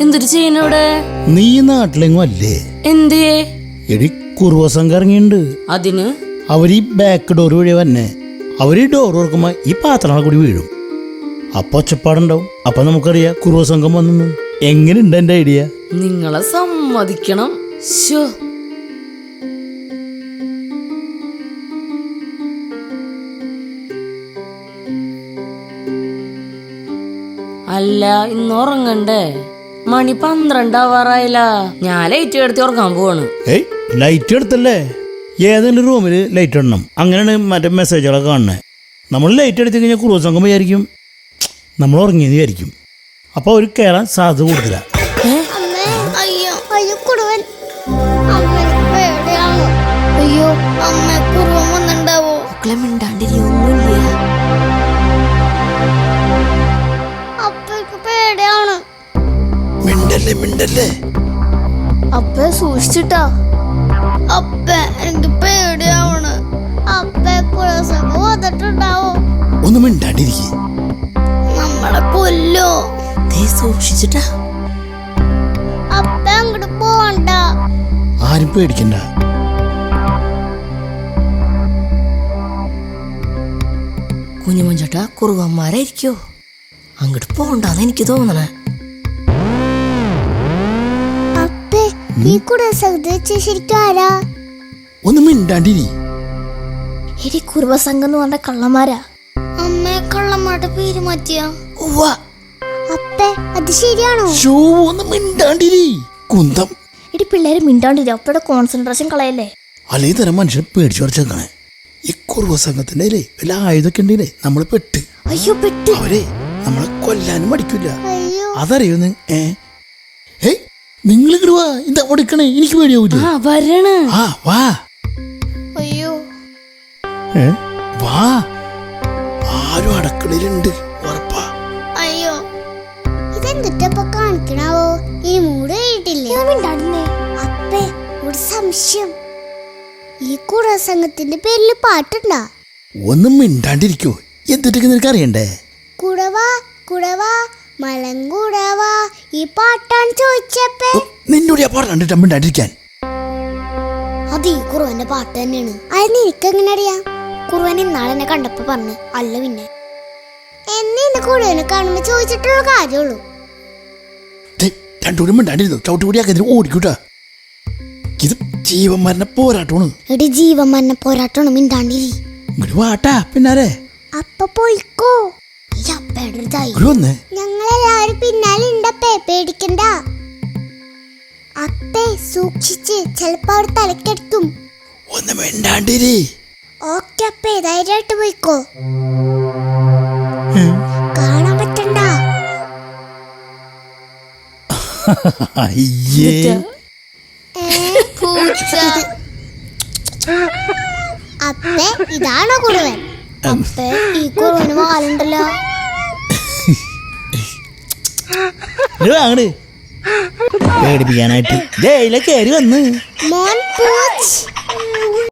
എന്തൊരു ചെയ്യണവിടെ? നീ നാട്ടിലെങ്ങും അല്ലേ? എന്തേ എടി കുറുവ സംഘറങ്ങിയുണ്ട് അതിന്? അവർ ഈ ബാക്ക് ഡോർ വഴി വന്നെ. അവർ ഡോർ ഓർക്കുമ്പോ ഈ പാത്രങ്ങളെ കൂടി വീഴും. അപ്പൊ ഒച്ചപ്പാടുണ്ടാവും. അപ്പൊ നമുക്കറിയാം കുറുവ സംഘം വന്നു. എങ്ങനെയുണ്ട് എന്റെ ഐഡിയ നിങ്ങളെ സമ്മതിക്കണം. ശോ അല്ല ഇന്ന് ഉറങ്ങണ്ടേ? മണി പന്ത്രണ്ടാവാറായില്ല ഞാൻ ലൈറ്റ് എടുത്ത് ഉറങ്ങാൻ പോവാണ്. ഏയ് ലൈറ്റ് എടുത്തല്ലേ? ഏതെങ്കിലും റൂമിൽ ലൈറ്റ് ഇടണം. അങ്ങനെയാണ് മറ്റേ മെസ്സേജുകളൊക്കെ കാണുന്നത് നമ്മൾ ലൈറ്റ് എടുത്തു കഴിഞ്ഞാൽ കുറുവ സംഘം വിചാരിക്കും നമ്മൾ ഉറങ്ങിയെന്ന് വിചാരിക്കും. അപ്പോൾ അവർ കയറാൻ സാധ്യത കൂടുതല. അമ്മേ അയ്യോ അയ്യോ കുറുവൻ. അമ്മയ്ക്ക് പേടിയാണ് അയ്യോ അമ്മ കുറുവൻ വന്നിണ്ടാവോ മക്കളെ മിണ്ടല്ലേ മിണ്ടല്ലേ? അപ്പ സൂക്ഷിച്ചിട്ടാ? അപ്പ എനിക്ക് പേടിയാവണ്. അപ്പ കുളസൊക്കെ വന്നിട്ടുണ്ടാവോ? ഒന്ന് മിണ്ടാണ്ടിരിക്കെ. നമ്മളെ കൊല്ലോ നീ സൂക്ഷിച്ചിട്ടാ. അപ്പ അങ്ങോട്ട് പോണ്ട. ആരും പേടിക്കണ്ട. കുഞ്ഞുമഞ്ചേട്ടാ കുറുവന്മാരായിരിക്കോ? അങ്ങോട്ട് പോകണ്ടെന്ന് എനിക്ക് തോന്നണേ. ഈ കുളസംഘ ശരിക്കും ആരാ? ഒന്ന് മിണ്ടാണ്ടിരി. എടി കുറുവസംഘം എന്ന് പറഞ്ഞ കള്ളന്മാരാ. അമ്മേ കള്ളന്മാരുടെ പേര് മാറ്റിയ? അപ്പേ അത് ശരിയാണോ? ഷോ ഒന്ന് മിണ്ടാണ്ടിരി. കുന്തം. എടി പിള്ളേര് മിണ്ടാണ്ടിരി. അപ്പയുടെ കോൺസെൻട്രേഷൻ കളയല്ലേ? അല്ലേ തരം മനുഷ്യനെ പേടിച്ചു പറിച്ചേക്കണേ? ഈ കുറുവ സംഘത്തിന്റെ അല്ലേ വല്ല ആയുധമൊക്കെ ഉണ്ടല്ലേ നമ്മൾ പെട്ട്. അയ്യോ പെട്ട്. അവരെ നമ്മളെ കൊല്ലാനും മടിക്കില്ല അയ്യോ. അതറിയോ ഏഹ് നിങ്ങൾ ഇങ്ങോട്ട് വാ എനിക്ക് പേടിയാവൂലേ? ആ വരണ. ആ വാ. അയ്യോ. ഏ വാ. ആരും അടക്കളയിലുണ്ട് ഉറപ്പാ. അയ്യോ. ഇതെന്തിട്ടപ്പൊ കാണിക്കണാവോ? ഈ മൂട് അപ്പേ ഒരു സംശയം. ഈ കുടസംഘത്തിന്റെ പേരിൽ പാട്ടുണ്ടാ? ഒന്നും മിണ്ടാണ്ടിരിക്കോ. എന്തിട്ടൊക്കെ നിനക്ക് അറിയണ്ടേ കുടവാ കുടവാ. മലങ്കുടവാ. ഈ പാട്ടാൻ ചോദിച്ചപ്പേ. നിന്നോട് ഞാൻ പറഞ്ഞിട്ടാ മിണ്ടാണ്ടിരിക്കാൻ അത് ഈ കുറുവന്റെ പാട്ട് തന്നെയാണ്. അത് നിനക്ക് എങ്ങനെ അറിയാം? കുറുവൻ ഇന്നാളെ എന്നെ കണ്ടപ്പോ പറഞ്ഞു അല്ല പിന്നെ. എന്നെ ഇന്ന് കുറുവനെ കാണുമ്പോ ചോദിച്ചിട്ടുള്ള കാര്യമുള്ളൂ. ദേ, രണ്ടുകൂടി മിണ്ടാണ്ടിരുന്നു? ചവിട്ടുകൂടിയാക്കി ഇതിന് ഓടിക്കൂട്ടാ. ഇത് ജീവൻ മരണ പോരാട്ടമാണ്. എടി ജീവൻ മരണ പോരാട്ടമാണ് മിണ്ടാണ്ടിരി. ഇങ്ങോട്ട് വാട്ടാ പിന്നാരെ അപ്പ പോയിക്കോ. ഞങ്ങളെല്ലാവരും പിന്നാലെ ഉണ്ടപ്പേ പേടിക്കണ്ട. അപ്പേ സൂക്ഷിച്ച്. ചെലപ്പോ അവിടെ തലക്കെടുത്തും. ഒന്ന് മിണ്ടാണ്ടിരി. ഓക്കെ അപ്പേ ധൈര്യമായിട്ട് പോയിക്കോ. കാണാൻ പറ്റണ്ട. അയ്യേ. അപ്പേ ഇതാണോ കുറുവൻ? അപ്പേ ഈ കുറുവന് വാലുണ്ടല്ലോ. ഇങ്ങട് വാ അങ്ങട്. പേടിപ്പിക്കാനായിട്ട്. ജയിലെ കയറി വന്ന്.